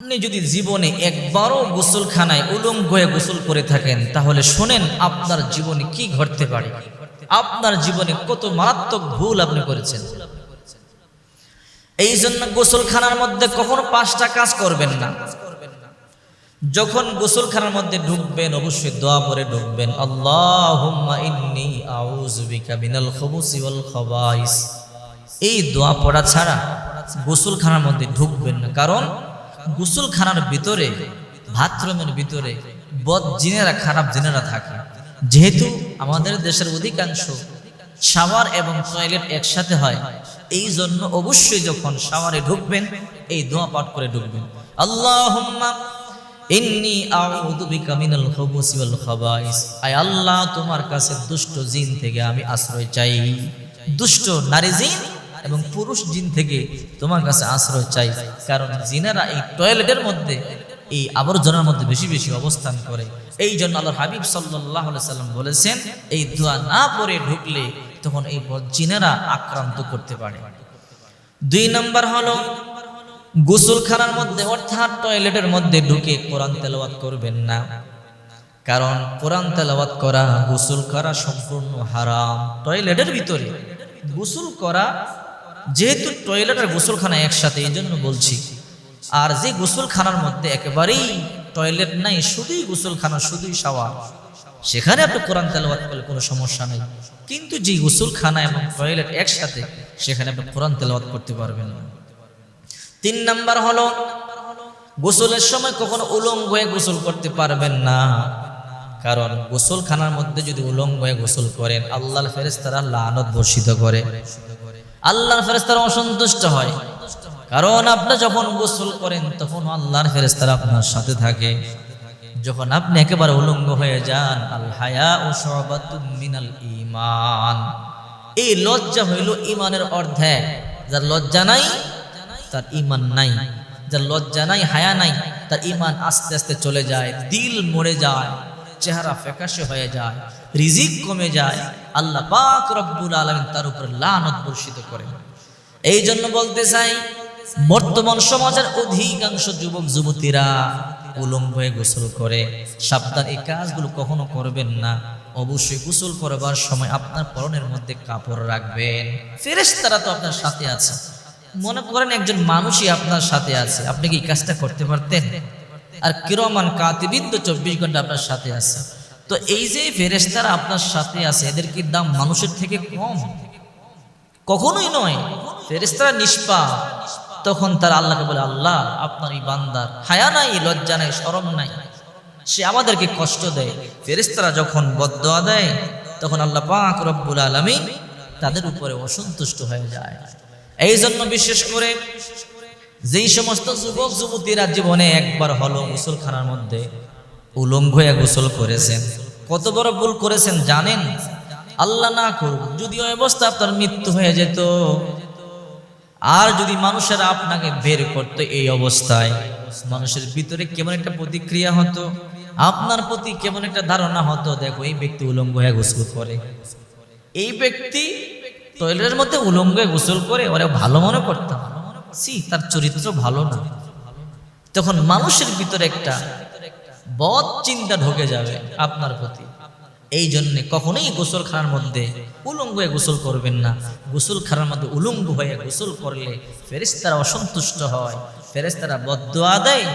আপনি যদি জীবনে একবারও গোসলখানায় উলঙ্গ হয়ে গোসল করে থাকেন, তাহলে শোনেন আপনার জীবনে কি ঘটতে পারে। আপনার জীবনে কত মারাত্মক ভুল আপনি করেছেন। এই জন্য গোসলখানার মধ্যে কখনো পাঁচটা কাজ করবেন না। যখন গোসলখানার মধ্যে ঢুকবেন, অবশ্যই দোয়া পরে ঢুকবেন ওয়াল এই দোয়া পড়া ছাড়া গোসলখানার মধ্যে ঢুকবেন না। কারণ গোসলখানার ভিতরে, বাথরুমের ভিতরে, বদ জিনেরা, খারাপ জিনেরা থাকে। যেহেতু আমাদের দেশের অধিকাংশ শাওয়ার এবং টয়লেট একসাথে হয়, এই জন্য অবশ্যই যখন শাওয়ারে ঢুকবেন, এই দোয়া পাঠ করে ঢুকবেন। আল্লাহুম্মা ইন্নি আউযু বিকা মিনাল খুবুসি ওয়াল খাবাইস। আয় আল্লাহ, তোমার কাছে দুষ্ট জিন থেকে আমি আশ্রয় চাই। দুষ্ট নারী জিন এবং পুরুষ জিন থেকে তোমার কাছে আশ্রয় চাই। কারণ জিনেরা এই টয়লেটের মধ্যে, এই আবর্জনার মধ্যে বেশি বেশি অবস্থান করে। এই জন্য আল্লাহ হাবিব সাল্লাম বলেছেন, এই দোয়া না পরে ঢুকলে তখন এই জিনেরা আক্রান্ত করতে পারে। দুই নম্বর হলো, গোসলখানার মধ্যে অর্থাৎ টয়লেটের মধ্যে ঢুকে কোরআন তেলাওয়াত করবেন না। কারণ কোরআন তেলাওয়াত করা, গোসল করা সম্পূর্ণ হারাম। টয়লেটের ভিতরে গোসল করা যেহেতু টয়লেট আর গোসলখানা একসাথে এই জন্য বলছি। আর যে গোসলখানার মধ্যে একেবারেই টয়লেট নাই, শুধুই গোসলখানা, শুধুই শাওয়ার সেখানে আপনি কোরআন তেলাওয়াত করলে কোনো সমস্যা নেই। কিন্তু যে গোসলখানা এবং টয়লেট একসাথে, সেখানে আপনি কোরআন তেলাওয়াত করতে পারবেন না। তিন নাম্বার হলো, গোসলের সময় কখনো উলঙ্গ হয়ে গোসল করতে পারবেন না। কারণ গোসলখানার মধ্যে যদি উলঙ্গ হয়ে গোসল করেন, আল্লাহর ফেরেস্তারা লানত বর্ষিত করে। আল্লাহর ফেরেস্তারা অসন্তুষ্ট হয়। কারণ আপনি যখন গোসল করেন, তখন আল্লাহর ফেরেস্তারা আপনার সাথে থাকে। যখন আপনি একেবারে উলঙ্গ হয়ে যান, আল হায়া ও মিনাল ইমান এই লজ্জা হইল ইমানের অর্ধেক। যার লজ্জা নাই, তার ইমান নাই। যার লজ্জা নাই, হায়া নাই, তার ইমান আস্তে আস্তে চলে যায়, দিল মরে যায়। চেহারা ফ্যাকাশে হয়ে যায়, রিজিক কমে যায়, আল্লাহ পাক রব্বুল আলমিন তার উপর লানত বর্ষিত করে এই জন্য বলতে চাই, বর্তমান সমাজের অধিকাংশ যুবক, যুবতীরা উলঙ্গ হয়ে গোসল করে। সাবধান, এই কাজগুলো কখনো করবেন না। অবশ্যই গোসল করবার সময় আপনার পরনের মধ্যে কাপড় রাখবেন। ফেরেশতারা তো আপনার সাথে আছে। মনে করেন একজন মানুষই আপনার সাথে আছে। আপনি কি এই কাজটা করতে পারতেন? আর কিরমান কাতিবিন তো চব্বিশ ঘণ্টা আপনার সাথে আছে। তো এই যে ফেরেশতারা আপনার সাথে আছে, এদের কি দাম মানুষের থেকে কম? কখনোই নয়। ফেরেশতারা নিষ্পা তখন তার আল্লাহকে বলে, আল্লাহ, আপনার এই বান্দার হায়া নাই, লজ্জা নাই, শরম নাই। সে আমাদেরকে কষ্ট দেয়। ফেরেস্তারা যখন বদয়া দেয়, তখন আল্লাহ পাক রব্বুল আলামিন তাদের উপরে অসন্তুষ্ট হয়ে যায়। এই জন্য বিশেষ করে যেই সমস্ত যুবক যুবতীরা জীবনে একবার হলো গোসলখানার মধ্যে উলঙ্গ হয়ে গোসল করেছেন। কত বড় ভুল করেছেন জানেন? আল্লাহ না করুক, যদি ওই অবস্থা আপনার মৃত্যু হয়ে যেত, আর যদি মানুষেরা আপনাকে বের করতো এই অবস্থায়, মানুষের ভিতরে কেমন একটা প্রতিক্রিয়া হতো, আপনার প্রতি কেমন একটা ধারণা হতো, দেখো এই ব্যক্তি উলঙ্গ হয়ে গোসল করে। এই ব্যক্তি টয়লেটের মধ্যে উলঙ্গ হয়ে গোসল করে, ওরা ভালো মনে করতাম সি, তার চরিত্র ভালো না। তখন মানুষের ভিতরে একটা বদ চিন্তা ঢুকে যাবে আপনার প্রতি। এই জন্যে কখনোই গোসলখানার মধ্যে উলঙ্গ হয়ে গোসল করবেন না। গোসলখানার মধ্যে উলঙ্গ হয়ে গোসল করলে ফেরেস্তারা অসন্তুষ্ট হয় ফেরেস্তারা বদোয়া দেয়,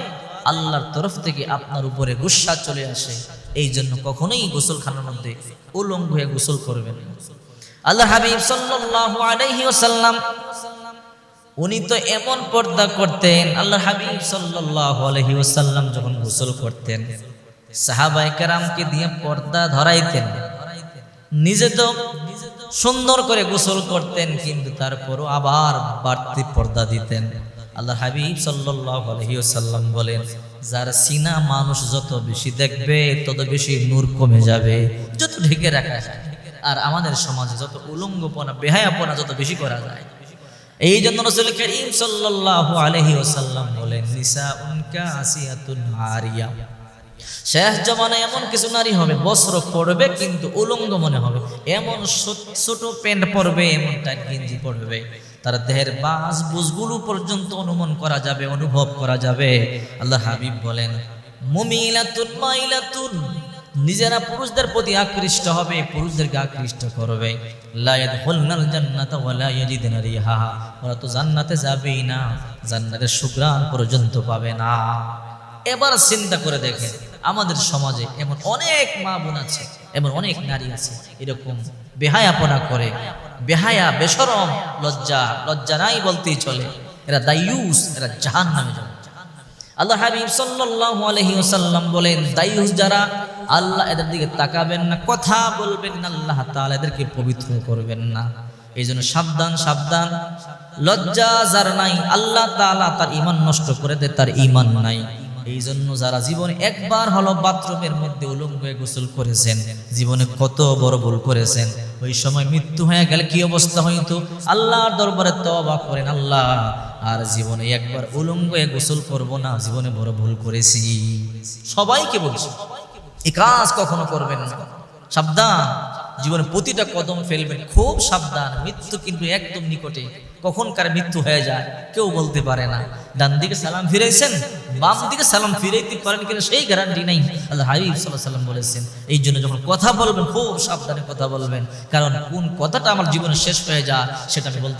আল্লাহর তরফ থেকে আপনার উপরে গুসা চলে আসে। এই জন্য কখনোই গোসলখানার মধ্যে উলঙ্গ হয়ে গোসল করবেন না। আল্লাহ হাবিব সাল্লাল্লাহু আলাইহি ওয়াসাল্লাম উনি তো এমন পর্দা করতেন আল্লাহ হাবিব ওয়াসাল্লাম যখন গোসল করতেন, সাহাবায়ে কেরামকে দিয়ে পর্দা ধরাইতেন। নিজে তো সুন্দর করে গোসল করতেন, কিন্তু তারপরও আবার বাড়তি পর্দা দিতেন। আল্লাহ হাবিব সাল্লাল্লাহু আলাইহি বলেন, যার সিনা মানুষ যত বেশি দেখবে, তত বেশি নূর কমে যাবে। যত ঢেকে রাখা যায়। আর আমাদের সমাজে যত উলঙ্গপনা, বেহায়াপনা যত বেশি করা যায় এই জন্য রসুল করিম সাল্লাল্লাহু আলাইহি ওয়াসাল্লাম বলেন নিসা উনকা আসিয়াতুন আরিয়া। শেষ জমানায় এমন কিছু নারী হবে, বস্ত্র পরবে কিন্তু উলঙ্গ মনে হবে। এমন ছোট প্যান্ট পরবে, এমন টাইট গেঞ্জি পরবে। তার দেহের বাস বুঝগুলো পর্যন্ত অনুমান করা যাবে, অনুভব করা যাবে। আল্লাহ হাবিব বলেন, মুমিলাতুন মাইলাতুন। নিজেরা পুরুষদের প্রতি আকৃষ্ট হবে, পুরুষদেরকে আকৃষ্ট করবে। ওরা তো জান্নাতে যাবেই না, জান্নাতের সুগ্রাণ পর্যন্ত পাবে না। এবার চিন্তা করে দেখেন, আমাদের সমাজে এমন অনেক মা বোন আছে, এমন অনেক নারী আছে, এরকম বেহায়াপনা করে, বেহায়া, বেসরম, লজ্জা লজ্জা নাই বলতেই চলে। এরা দায়ুস, এরা জাহান নামে যাবে। আল্লাহ হাবিব সাল্লাল্লাহু আলাইহি ওয়াসাল্লাম বলেন, দায়ুস যারা আল্লাহ এদের দিকে তাকাবেন না, কথা বলবেন না, আল্লাহ তাআলা এদেরকে পবিত্র করবেন না। এই জন্য সাবধান সাবধান। লজ্জা যার নাই, আল্লাহ তাআলা তার ঈমান নষ্ট করে দেয়, তার ঈমান নাই। এই জন্য যারা জীবনে একবার হলো বাথরুমের মধ্যে উলঙ্গ গোসল করেছেন, জীবনে কত বড় ভুল করেছেন, ওই সময় মৃত্যু হয়ে গেলে কি অবস্থা হইতো? আল্লাহর দরবারে তওবা করেন, আল্লাহ, আর জীবনে একবার উলঙ্গ গোসল করব না, জীবনে বড় ভুল করেছি। সবাইকে বলছি। এই কাজ কখনো করবেন না। সাবধান। জীবনে প্রতিটা কদম ফেলবেন। খুব সাবধান। মৃত্যু কিন্তু একদম নিকটে। কখন কার মৃত্যু হয়ে যায়। কেউ বলতে পারে না। ডান দিকে সালাম ফিরাইছেন বাম দিকে সালাম ফিরাইতে পারেন কিনা সেই গ্যারান্টি নাই। আল্লাহ হাবিব সাল্লাহ সাল্লাম বলেছেন, এই জন্য যখন কথা বলবেন, খুব সাবধানে কথা বলবেন। কারণ কোন কথাটা আমার জীবনে শেষ হয়ে যায়, সেটা আমি বলতে